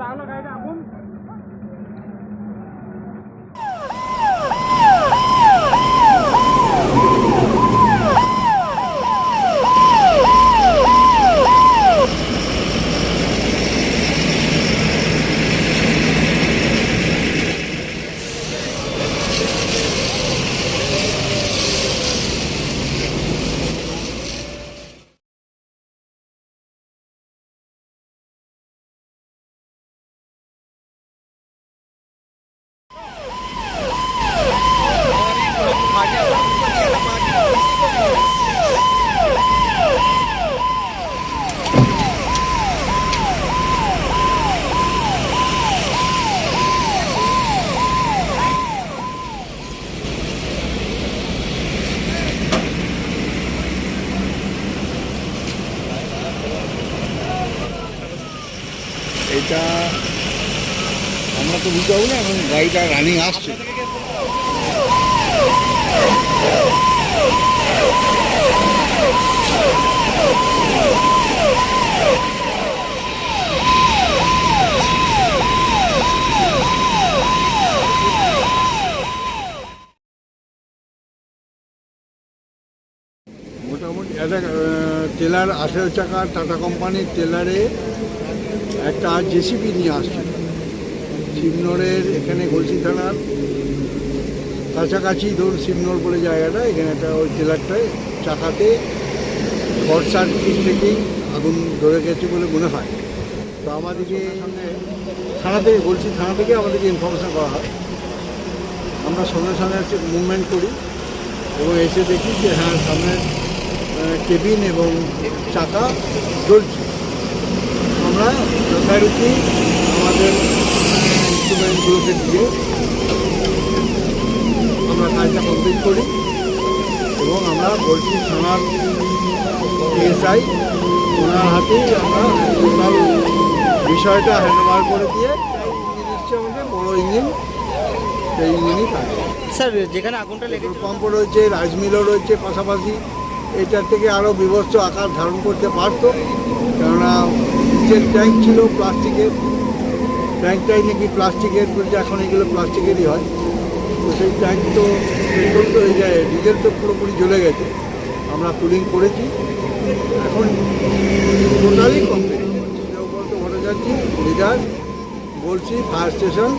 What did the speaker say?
Bán được. এটা আমরা তো বুঝতে পারব না, এখন গাড়িটা রানিং আসছে। মোটামুটি একটা টেলার আঠেরো চাকা টাটা কোম্পানির টেলারে একটা জেসিবি নিয়ে আসছিল শিবনোরের এখানে গলসি থানার কাছাকাছি ধরুন শিবনোর বলে জায়গাটা, এখানে একটা ওই জেলারটায় চাকাতে শর্ট সার্কিট থেকেই আগুন ধরে গেছে বলে মনে হয়। তো আমাদেরকে থানা থেকে গলসি থানা থেকে আমাদেরকে ইনফরমেশন করা হয়। আমরা সঙ্গে সঙ্গে হচ্ছে মুভমেন্ট করি এবং এসে দেখি যে হ্যাঁ সামনে কেবিন এবং চাকা জ্বলছে। যথারীতি আমাদের ইনস্ট্রুমেন্টগুলোকে দিয়ে আমরা কাজটা কমপ্লিট করি এবং আমরা বলছি থানার এসআই ওনার হাতেই আমরা টোটাল বিষয়টা হ্যান্ডওভার করে দিয়ে ইঞ্জিন এসছে আমাদের বড় ইঞ্জিন সেই ইঞ্জিনই কাজ স্যার যেখানে আগুনটা লেগেছে। পেট্রোল রয়েছে রাইস মিলও রয়েছে পাশাপাশি। এটার থেকে আরও বিভৎস আকার ধারণ করতে পারতো। কেননা নিচের ট্যাঙ্ক ছিল প্লাস্টিকের। ট্যাঙ্কটাই নাকি প্লাস্টিকের এখন এগুলো প্লাস্টিকেরই হয়। তো সেই ট্যাঙ্ক তো পেট্রোল তো হয়ে যায় ডিজেল তো পুরোপুরি জ্বলে গেছে। আমরা কুলিং করেছি। এখন টোটালি কমপ্লিট যাচ্ছি লিডার বলছি ফায়ার স্টেশন